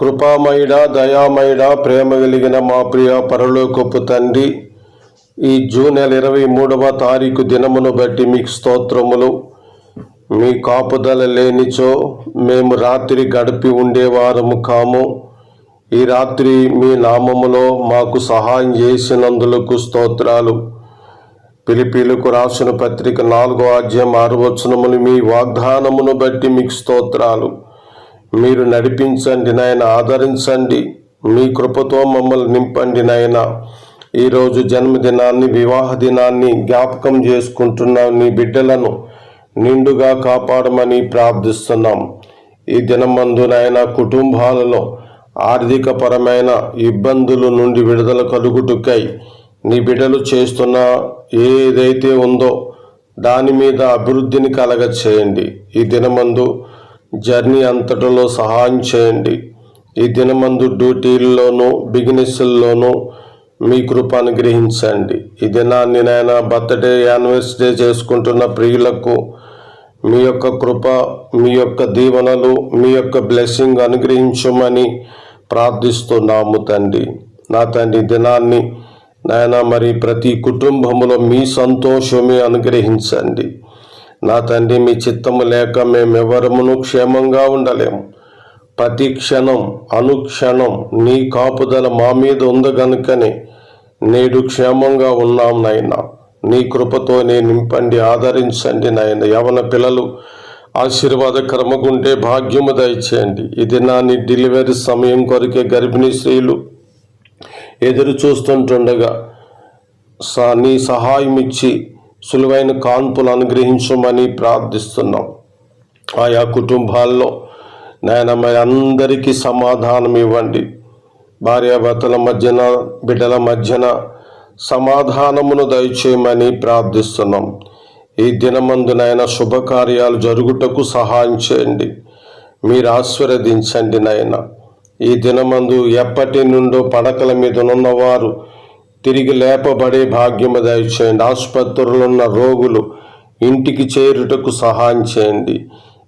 కృపామయుడ దయామయుడ ప్రేమ కలిగిన మా ప్రియ పరలోకపు తండ్రి ఈ జూన్ నెల ఇరవై మూడవ తారీఖు దినమును బట్టి మీకు స్తోత్రములు. మీ కాపుదల లేనిచో మేము రాత్రి గడిపి ఉండేవారము కాము. ఈ రాత్రి మీ నామములో మాకు సహాయం చేసినందులకు స్తోత్రాలు. పిలిపిలకు రాసిన పత్రిక నాలుగో అధ్యాయం ఆరు వచనములు మీ వాగ్దానమును బట్టి మీకు స్తోత్రాలు. మీరు నడిపించండి నాయన ఆదరించండి. మీ కృపతో మమ్మల్ని నింపండి నాయన. ఈరోజు జన్మదినాన్ని వివాహ దినాన్ని జ్ఞాపకం చేసుకుంటున్న నీ బిడ్డలను నిండుగా కాపాడమని ప్రార్థిస్తున్నాం. ఈ దినమందు నాయన కుటుంబాలలో ఆర్థికపరమైన ఇబ్బందుల నుండి విడుదల కలుగుటుకై నీ బిడ్డలు చేస్తున్న ఏదైతే ఉందో దాని మీద అభివృద్ధిని కలగ చేయండి ఈ దినమందు జర్నీ అంతటిలో సహాయం చేయండి. ఈ దినమందు డ్యూటీల్లోనూ బిజినెస్ల్లోనూ మీ కృప అనుగ్రహించండి. ఈ దినాన్ని నాయన బర్త్డే యానివర్సరీ చేసుకుంటున్న ప్రియులకు మీ యొక్క కృప మీ యొక్క దీవెనలు మీ యొక్క బ్లెస్సింగ్ అనుగ్రహించమని ప్రార్థిస్తున్నాము తండ్రి. నా తండ్రి దినాన్ని నాయన మరి ప్రతి కుటుంబంలో మీ సంతోషమే అనుగ్రహించండి. నా తండ్రి మీ చిత్తము లేక మేమెవరమును క్షేమంగా ఉండలేము. ప్రతి క్షణం అనుక్షణం నీ కాపుదల మా మీద ఉంది గనుకనే నేడు క్షేమంగా ఉన్నాం నాయన. నీ కృపతోనే నింపండి ఆదరించండి నాయన. యవన పిల్లలు ఆశీర్వాద కర్మకుంటే భాగ్యము దయచేయండి. ఇది నా నీ డెలివరీ సమయం కొరకే గర్భిణీ స్త్రీలు ఎదురు చూస్తుంటుండగా సా నీ సహాయం ఇచ్చి సులువైన కాన్పులు అనుగ్రహించమని ప్రార్థిస్తున్నాం. ఆయా కుటుంబాల్లో నాయన మరి అందరికీ సమాధానం ఇవ్వండి. భార్యాభర్తల మధ్యన బిడ్డల మధ్యన సమాధానమును దయచేయమని ప్రార్థిస్తున్నాం. ఈ దినమందు నాయన శుభకార్యాలు జరుగుటకు సహాయం చేయండి. మీరు ఆశీర్వదించండి నాయన. ఈ దినమందు ఎప్పటి నుండో పడకల మీద ఉన్నవారు తిరిగి లేపబడే భాగ్యము దయచేయండి ఆసుపత్రులు ఉన్న రోగులు ఇంటికి చేరుటకు సహాయం చేయండి.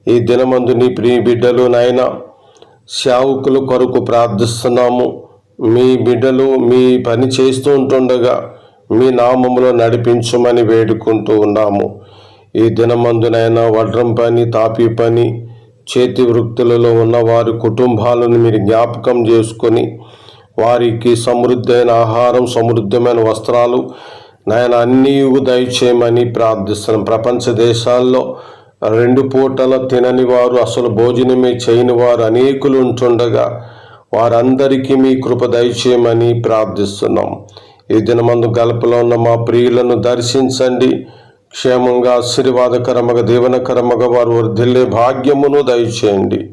ఈ దినమందు నీ ప్రియ బిడ్డలు నాయన సేవకుల కొరకు ప్రార్థిస్తున్నాము. మీ బిడ్డలు మీ పని చేస్తూ ఉంటుండగా మీ నామములో నడిపించమని వేడుకుంటూ ఉన్నాము. ఈ దినమందునైనా వడ్రం పని తాపి పని చేతి వృత్తులలో ఉన్న వారి కుటుంబాలను మీరు జ్ఞాపకం చేసుకొని వారికి సమృద్ధైన ఆహారం సమృద్ధమైన వస్త్రాలు నాయన అన్నీ దయచేయమని ప్రార్థిస్తున్నాం. ప్రపంచ దేశాల్లో రెండు పూటల తినని వారు అసలు భోజనమే చేయని వారు అనేకులు ఉంటుండగా వారందరికీ మీ కృప దయచేయమని ప్రార్థిస్తున్నాం. ఈ దినమందు గల్పలో ఉన్న మా ప్రియులను దర్శించండి. క్షేమంగా ఆశీర్వాదకరమగా దీవనకరముగా వారు వర్ధిల్లే భాగ్యమును దయచేయండి.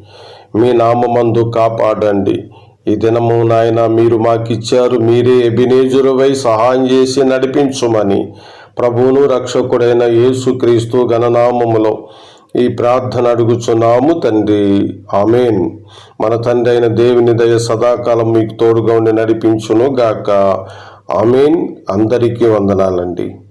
మీ నామమందు కాపాడండి. ఈ దినము నాయన మీరు మాకిచ్చారు మీరే ఎబినేజురువై సహాయం చేసి నడిపించుమని ప్రభువును రక్షకుడైన యేసుక్రీస్తు గణనామములో ఈ ప్రార్థన అడుగుచున్నాము తండ్రి. ఆమెన్. మన తండ్రి అయిన దేవుని దయ సదాకాలం మీకు తోడుగా ఉండి నడిపించును గాక ఆమెన్. అందరికీ వందనాలండి.